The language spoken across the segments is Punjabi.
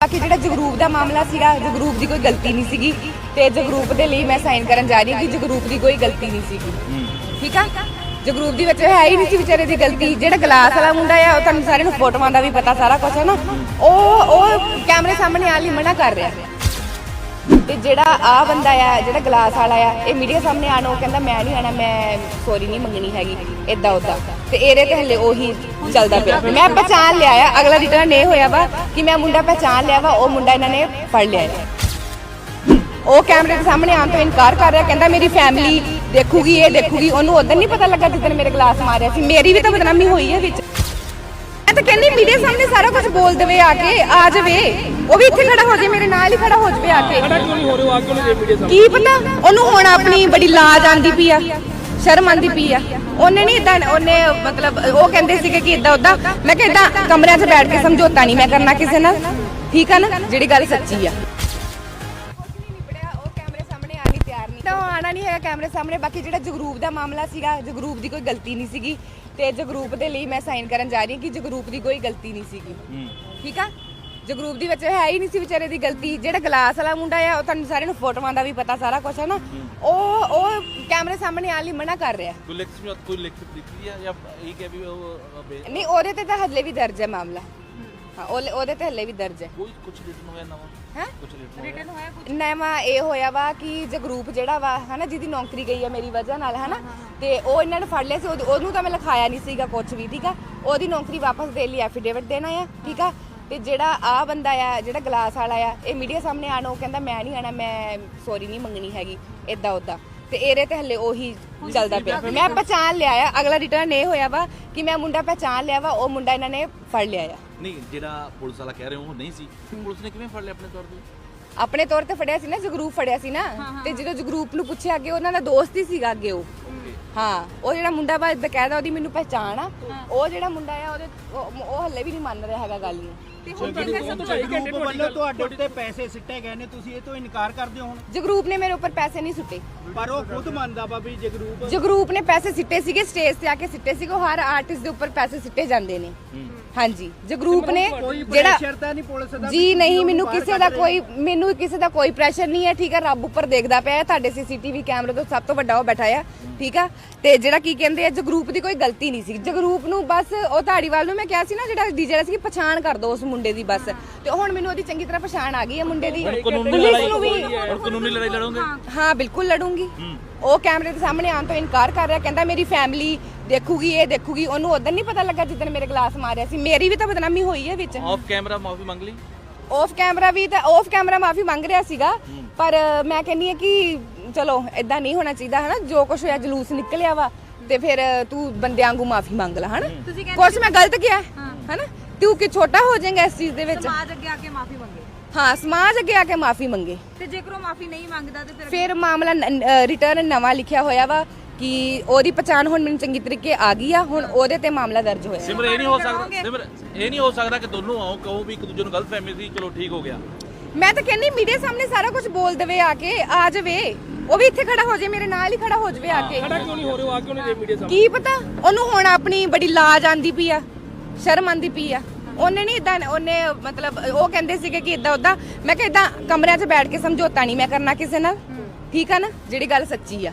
ਬਾਕੀ ਜਿਹੜਾ ਜਗਰੂਪ ਦਾ ਮਾਮਲਾ ਸੀਗਾ ਜਗਰੂਪ ਦੀ ਕੋਈ ਗਲਤੀ ਨਹੀਂ ਸੀਗੀ ਤੇ ਜਗਰੂਪ ਦੇ ਲਈ ਮੈਂ ਸਾਈਨ ਕਰਨ ਜਾ ਰਹੀ ਹਾਂ ਕਿ ਜਗਰੂਪ ਦੀ ਕੋਈ ਗਲਤੀ ਨਹੀਂ ਸੀਗੀ। ਠੀਕ ਆ? ਜਗਰੂਪ ਦੀ ਵਿੱਚ ਹੈ ਹੀ ਨਹੀਂ ਸੀ ਵਿਚਾਰੇ ਦੀ ਗਲਤੀ। ਜਿਹੜਾ ਗਲਾਸ ਵਾਲਾ ਮੁੰਡਾ ਆ ਉਹ ਤੁਹਾਨੂੰ ਸਾਰਿਆਂ ਨੂੰ ਫੋਟੋਆਂ ਦਾ ਵੀ ਪਤਾ ਸਾਰਾ ਕੁਝ ਹੈ ਨਾ। ਉਹ ਉਹ ਕੈਮਰੇ ਸਾਹਮਣੇ ਆਉਣ ਲਈ ਮਨਾ ਕਰ ਰਿਹਾ। ਤੇ ਜਿਹੜਾ ਆ ਬੰਦਾ ਆ, ਜਿਹੜਾ ਗਲਾਸ ਵਾਲਾ ਆ, ਇਹ ਮੀਡੀਆ ਸਾਹਮਣੇ ਆਣ ਉਹ ਕਹਿੰਦਾ ਮੈਂ ਨਹੀਂ ਆਣਾ ਮੈਂ ਸੌਰੀ ਨਹੀਂ ਮੰਗਣੀ ਹੈਗੀ ਇਦਾਂ ਉਦਾਂ ਤੇ ਇਹਦੇ ਤੇ ਹਲੇ ਉਹੀ ਚੱਲਦਾ ਪਿਆ। ਮੈਂ ਪਛਾਣ ਲਿਆ ਆ, ਅਗਲਾ ਰਿਟਰਨ ਇਹ ਹੋਇਆ ਵਾ ਕਿ ਮੈਂ ਮੁੰਡਾ ਪਛਾਣ ਲਿਆ ਵਾ, ਉਹ ਮੁੰਡਾ ਇਹਨਾਂ ਨੇ ਫੜ ਲਿਆ ਹੈ ਉਹ ਕੈਮਰੇ ਦੇ ਸਾਹਮਣੇ ਆਉਣ ਤੋਂ ਇਨਕਾਰ ਕਰ ਰਿਹਾ, ਕਹਿੰਦਾ ਮੇਰੀ ਫੈਮਿਲੀ ਦੇਖੂਗੀ, ਇਹ ਦੇਖੂਗੀ, ਉਹਨੂੰ ਉਦੋਂ ਨਹੀਂ ਪਤਾ ਲੱਗਾ ਜਿੱਦਣ ਮੇਰੇ ਗਲਾਸ ਮਾਰਿਆ ਸੀ। ਮੇਰੀ ਵੀ ਤਾਂ ਬਦਨਾਮੀ ਹੋਈ ਹੈ ਵਿੱਚ। ਮੈਂ ਤਾਂ ਕਹਿੰਦੀ ਮੀਡੀਆ ਸਾਹਮਣੇ ਸਾਰਾ ਕੁਝ ਬੋਲ ਦੇਵੇ ਆ ਕੇ ਆ ਜਾਵੇ। ਉਹ ਵੀ ਇੱਥੇ ਖੜਾ ਹੋ ਜਾਵੇ ਮੇਰੇ ਨਾਲ ਹੀ ਖੜਾ ਹੋ ਜਾਵੇ ਆ ਕੇ। ਖੜਾ ਕਿਉਂ ਨਹੀਂ ਹੋ ਰਹੇ ਹੋ? ਆ ਕਿਉਂ ਨਹੀਂ ਰਹੇ ਮੀਡੀਆ ਸਾਹਮਣੇ? ਕੀ ਪਤਾ? ਉਹਨੂੰ ਹੁਣ ਆਪਣੀ ਬੜੀ ਲਾਜ ਆਂਦੀ ਪਈ ਆ ਸ਼ਰਮ ਆਂਦੀ ਪਈ ਆ। ਉਹਨੇ ਨਹੀਂ ਇਦਾਂ ਉਹਨੇ ਮਤਲਬ ਉਹ ਕਹਿੰਦੇ ਸੀਗੇ ਕਿ ਇਦਾਂ ਉਦਾਂ ਮੈਂ ਕਿਹਾ ਇਦਾਂ ਕਮਰਿਆਂ 'ਚ ਬੈਠ ਕੇ ਸਮਝੌਤਾ ਨਹੀਂ ਮੈਂ ਕਰਨਾ ਕਿਸੇ ਨਾਲ। ਠੀਕ ਆ ਨਾ? ਜਿਹੜੀ ਗੱਲ ਸੱਚੀ ਆ। ਤਾਂ ਉਹ ਆਣਾ ਨਹੀਂ ਹੈਗਾ ਕੈਮਰੇ ਸਾਹਮਣੇ ਬਾਕੀ ਜਿਹੜਾ ਜਗਰੂਪ ਦਾ ਮਾਮਲਾ ਸੀਗਾ ਜਗਰੂਪ ਦੀ ਕੋਈ ਗਲਤੀ ਨਹੀਂ ਸੀਗੀ ਤੇ ਜਗਰੂਪ ਦੇ ਲਈ ਮੈਂ ਸਾਈਨ ਕਰਨ ਜਾ ਰਹੀ ਹਾਂ ਕਿ ਜਗਰੂਪ ਦੀ ਕੋਈ ਗਲਤੀ ਨਹੀਂ ਸੀਗੀ। ਠੀਕ ਆ? ਜਗਰੂਪ ਦੀ ਵਿੱਚ ਹੈ ਹੀ ਨਹੀਂ ਸੀ ਵਿਚਾਰੇ ਦੀ ਗਲਤੀ। ਜਿਹੜਾ ਗਲਾਸ ਵਾਲਾ ਮੁੰਡਾ ਆ ਉਹ ਤੁਹਾਨੂੰ ਸਾਰਿਆਂ ਨੂੰ ਫੋਟੋਆਂ ਦਾ ਵੀ ਪਤਾ ਸਾਰਾ ਕੁਝ ਹੈ ਨਾ। ਉਹ ਉਹ ਕੈਮਰੇ ਸਾਹਮਣੇ ਆਉਣ ਲਈ ਮਨਾ ਕਰ ਰਿਹਾ। ਕੋਈ ਲਿਖਤ ਵਿੱਚ ਕੋਈ ਲਿਖਤ ਦਿੱਤੀ ਹੈ ਜਾਂ ਇਹ ਕਿ ਵੀ ਉਹ ਨਹੀਂ ਉਹਦੇ ਤੇ ਤਾਂ ਹੱਲੇ ਵੀ ਦਰਜ ਹੈ ਮਾਮਲਾ। ਹਾਂ ਉਹਦੇ ਤੇ ਹੱਲੇ ਵੀ ਦਰਜ ਹੈ। ਕੋਈ ਕੁਝ ਰਿਟਨ ਹੋਇਆ ਨਵਾਂ? ਹੈ? ਕੁਝ ਰਿਟਨ ਹੋਇਆ? ਨਵਾਂ ਇਹ ਹੋਇਆ ਵਾ ਕਿ ਜਗਰੂਪ ਜਿਹੜਾ ਵਾ ਹਨਾ ਜਿਹਦੀ ਨੌਕਰੀ ਗਈ ਹੈ ਮੇਰੀ ਵਜ੍ਹਾ ਨਾਲ ਹਨਾ ਤੇ ਉਹ ਇਹਨਾਂ ਨੇ ਫੜ ਲਿਆ ਸੀ ਉਹਦੇ- ਉਹਨੂੰ ਤਾਂ ਮੈਂ ਲਿਖਾਇਆ ਨਹੀਂ ਸੀਗਾ ਕੁਝ ਵੀ ਠੀਕ ਆ? ਉਹਦੀ ਨੌਕਰੀ ਵਾਪਸ ਦੇ ਲਈ ਐਫੀਡੇਵਿਟ ਦੇਣਾ ਆ ਠੀਕ ਆ? ਤੇ ਜਿਹੜਾ ਆ ਬੰਦਾ ਆ ਜਿਹੜਾ ਗਲਾਸ ਵਾਲਾ ਆ ਇਹ ਮੀਡੀਆ ਸਾਹਮਣੇ ਆਣ ਉਹ ਕਹਿੰਦਾ ਮੈਂ ਨਹੀਂ ਆਣਾ ਮੈਂ ਸੌਰੀ ਨਹੀਂ ਮੰਗਣੀ ਹੈਗੀ ਇਦਾਂ ਉਦਾਂ ਤੇ ਇਹਦੇ ਤੇ ਹੱਲੇ ਉਹੀ ਚੱਲਦਾ ਪਿਆ। ਮੈਂ ਪਛਾਣ ਲਿਆ ਆ ਅਗਲਾ ਰਿਟਰਨ ਇਹ ਹੋਇਆ ਵਾ ਕਿ ਮੈਂ ਮੁੰਡਾ ਪਛਾਣ ਲਿਆ ਵਾ ਉਹ ਮੁੰਡਾ ਇਹਨਾਂ ਨੇ ਫੜ ਲਿਆ ਆ। ਨਹੀਂ ਜਿਹੜਾ ਪੁਲਿਸ ਵਾਲਾ ਕਹਿ ਰਹੇ ਹੋ ਉਹ ਨਹੀਂ ਸੀ। ਪੁਲਿਸ ਨੇ ਕਿਵੇਂ ਫੜ ਲਿਆ ਆਪਣੇ ਤੌਰ ਤੇ? ਆਪਣੇ ਤੌਰ ਤੇ ਫੜਿਆ ਸੀ ਨਾ ਜਗਰੂਪ ਫੜਿਆ ਸੀ ਨਾ। ਤੇ ਜਦੋਂ ਜਗਰੂਪ ਨੂੰ ਪੁੱਛਿਆ ਅੱਗੇ ਉਹਨਾਂ ਦਾ ਦੋਸਤ ਹੀ ਸੀਗਾ ਅੱਗੇ ਉਹ। ਹਾਂ ਉਹ ਜਿਹੜਾ ਮੁੰਡਾ ਵਾ ਬਕਾਇਦਾ ਉਹਦੀ ਮੈਨੂੰ ਪਹਿਚਾਣ ਆ। ਉਹ ਜਿਹੜਾ ਮੁੰਡਾ ਆ ਉਹਦੇ ਉਹ ਉਹ ਹੱਲੇ ਵੀ ਨਹੀਂ ਮੰਨ ਰਿਹਾ ਹੈਗਾ ਗੱਲ ਨੂੰ। ਤੇ ਹੁਣ ਤੱਕ ਢਾਈ ਘੰਟੇ ਗਰੁੱਪ ਵੱਲੋਂ ਤੁਹਾਡੇ ਉੱਤੇ ਪੈਸੇ ਸਿੱਟੇ ਗਏ ਨੇ ਤੁਸੀਂ ਇਹ ਤੋਂ ਇਨਕਾਰ ਕਰਦੇ ਹੋ ਹੁਣ? ਜਗਰੂਪ ਨੇ ਮੇਰੇ ਉੱਪਰ ਪੈਸੇ ਨਹੀਂ ਸੁੱਟੇ। ਪਰ ਉਹ ਖੁਦ ਮੰਨਦਾ ਵਾ ਵੀ ਜਗਰੂਪ ਜਗਰੂਪ ਨੇ ਪੈਸੇ ਸਿੱਟੇ ਸੀਗੇ ਸਟੇਜ ਤੇ ਆ ਕੇ ਸਿੱਟੇ ਸੀਗੇ ਉਹ ਹਰ ਆਰਟਿਸਟ ਦੇ ਉੱਪਰ ਪੈਸੇ ਸਿੱਟੇ ਜਾਂਦੇ ਨੇ। ਹਾਂਜੀ ਜਗਰੂਪ ਨੇ ਕੋਈ ਜਿਹੜਾ ਪ੍ਰੈਸ਼ਰ ਤਾਂ ਨਹੀਂ ਪੁਲਿਸ ਦਾ ਜੀ ਨਹੀਂ ਮੈਨੂੰ ਕਿਸੇ ਦਾ ਕੋਈ ਮੈਨੂੰ ਕਿਸੇ ਦਾ ਕੋਈ ਪ੍ਰੈਸ਼ਰ ਨਹੀਂ ਹੈ ਠੀਕ ਹੈ ਰੱਬ ਉੱਪਰ ਦੇਖਦਾ ਪਿਆ ਹੈ ਤੁਹਾਡੇ ਸੀਸੀਟੀਵੀ ਕੈਮਰੇ ਤੋਂ ਸਭ ਤੋਂ ਵੱਡਾ ਉਹ ਬੈਠਾ ਆ ਠੀਕ ਆ? ਤੇ ਜਿਹੜਾ ਕੀ ਕਹਿੰਦੇ ਆ ਜਗਰੂਪ ਦੀ ਕੋਈ ਗਲਤੀ ਨਹੀਂ ਸੀ। ਜਗਰੂਪ ਨੂੰ ਬਸ ਉਹ ਧਾੜੀਵਾਲ ਨੂੰ ਮੈਂ ਕਿਹਾ ਸੀ ਨਾ ਜਿਹੜਾ ਡੀਜੇ ਸੀ ਪਛਾਣ ਕਰ ਦੋ ਉਸ ਮੁੰਡੇ ਦੀ ਬਸ। ਤੇ ਹੁਣ ਮੈਨੂੰ ਉਹਦੀ ਚੰਗੀ ਤਰ੍ਹਾਂ ਪਛਾਣ ਆ ਗਈ ਹੈ ਮੁੰਡੇ ਦੀ। ਕਾਨੂੰਨੀ ਪੁਲਿਸ ਲੜਾਈ ਨੂੰ ਵੀ। ਹੁਣ ਕਾਨੂੰਨੀ ਲੜਾਈ ਲੜੋਗੇ? ਹਾਂ ਬਿਲਕੁਲ ਲੜੂੰਗੀ। ਉਹ ਕੈਮਰੇ ਦੇ ਸਾਹਮਣੇ ਆਉਣ ਤੋਂ ਇਨਕਾਰ ਕਰ ਰਿਹਾ ਕਹਿੰਦਾ ਮੇਰੀ ਫੈਮਿਲੀ ਦੇਖੂਗੀ ਇਹ ਦੇਖੂਗੀ। ਉਹਨੂੰ ਉਦੋਂ ਨਹੀਂ ਪਤਾ ਲੱਗਾ ਜਿੱਦਣ ਮੇਰੇ ਗਲਾਸ ਮਾਰਿਆ ਸੀ। ਮੇਰੀ ਵੀ ਤਾਂ ਬਦਨਾਮੀ ਹੋਈ ਹੈ ਵਿੱਚ। ਆਫ ਕੈਮਰਾ ਮਾਫੀ ਮੰਗ ਲਈ? ਆਫ ਕੈਮਰਾ ਵੀ ਤਾਂ ਆਫ ਕੈਮਰਾ ਮਾਫੀ ਮੰਗ ਰਿਹਾ ਸੀਗਾ। ਪਰ ਮੈਂ ਕਹਿੰਨੀ ਆ ਕਿ ਚਲੋ ਇਦਾਂ ਨਹੀਂ ਹੋਣਾ ਚਾਹੀਦਾ ਹਨਾ? ਜੋ ਕੁਝ ਹੋਇਆ ਜਲੂਸ ਨਿਕਲਿਆ ਵਾ। ਤੇ ਫਿਰ ਤੂੰ ਬੰਦਿਆਂ ਵਾਂਗੂ ਮਾਫੀ ਮੰਗ ਲੈ ਹਨਾ? ਕੁਝ ਮੈਂ ਗਲਤ ਕਿਹਾ ਹਨਾ? ਤੂੰ ਕਿ ਛੋਟਾ ਹੋ ਜਾਏਗਾ ਇਸ ਚੀਜ਼ ਦੇ ਵਿੱਚ? ਸਮਾਜ ਅੱਗੇ ਆ ਕੇ ਮਾਫੀ ਮੰਗੇ। ਹਾਂ ਸਮਾਜ ਅੱਗੇ ਆ ਕੇ ਮਾਫੀ ਮੰਗੇ। ਤੇ ਜੇਕਰ ਉਹ ਮਾਫੀ ਨਹੀਂ ਮੰਗਦਾ ਤੇ ਫਿਰ ਫਿਰ ਮਾਮਲਾ ਰਿਟਰਨ ਨਵਾਂ ਲਿਖਿਆ ਹੋਇਆ ਵਾ ਕਿ ਉਹਦੀ ਪਛਾਣ ਹੁਣ ਮੈਨੂੰ ਚੰਗੀ ਤਰੀਕੇ ਆ ਗਈ ਆ ਹੁਣ ਉਹਦੇ ਤੇ ਮਾਮਲਾ ਦਰਜ ਹੋਇਆ। ਸਿਮਰ ਇਹ ਨਹੀਂ ਹੋ ਸਕਦਾ ਸਿਮਰ ਇਹ ਨਹੀਂ ਹੋ ਸਕਦਾ ਕਿ ਦੋਨੋਂ ਆਓ ਕਹੋ ਵੀ ਇੱਕ ਦੂਜੇ ਨੂੰ ਗਲਤ ਫਹਿਮੀ ਸੀ ਚਲੋ ਠੀਕ ਹੋ ਗਿਆ। ਮੈਂ ਤਾਂ ਕਹਿੰਦੀ ਮੀਡੀਆ ਸਾਹਮਣੇ ਸਾਰਾ ਕੁਝ ਬੋਲ ਦੇਵੇ ਆ ਕੇ ਆ ਜਾਵੇ। ਉਹ ਵੀ ਇੱਥੇ ਖੜਾ ਹੋ ਜਾਵੇ ਮੇਰੇ ਨਾਲ ਹੀ ਖੜਾ ਹੋ ਜਾਵੇ ਆ ਕੇ। ਖੜਾ ਕਿਉਂ ਨਹੀਂ ਹੋ ਰਹੇ ਹੋ? ਆ ਕਿਉਂ ਨਹੀਂ ਰਹੇ ਮੀਡੀਆ ਸਾਹਮਣੇ? ਕੀ ਪਤਾ? ਉਹਨੂੰ ਹੁਣ ਆਪਣੀ ਬੜੀ ਲਾਜ ਆਂਦੀ ਪਈ ਆ। ਸ਼ਰਮ ਆਂਦੀ ਪਈ ਆ। ਉਹਨੇ ਨਹੀਂ ਇਦਾਂ ਉਹਨੇ ਮਤਲਬ ਉਹ ਕਹਿੰਦੇ ਸੀਗੇ ਕਿ ਇਦਾਂ ਉਦਾਂ ਮੈਂ ਕਿਹਾ ਇਦਾਂ ਕਮਰਿਆਂ 'ਚ ਬੈਠ ਕੇ ਸਮਝੌਤਾ ਨਹੀਂ ਮੈਂ ਕਰਨਾ ਕਿਸੇ ਨਾਲ। ਠੀਕ ਆ ਨਾ? ਜਿਹੜੀ ਗੱਲ ਸੱਚੀ ਆ।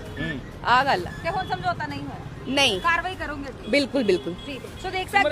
ਆ ਗੱਲ ਆ। ਤੇ ਹੁਣ ਸਮਝੌਤਾ ਨਹੀਂ ਹੋਇਆ? ਨਹੀਂ। ਕਾਰਵਾਈ ਕਰੋਗੇ ਬਿਲਕੁਲ ਬਿਲਕੁਲ। ਠੀਕ ਹੈ। ਸੋ ਦੇਖ ਸਕਦੇ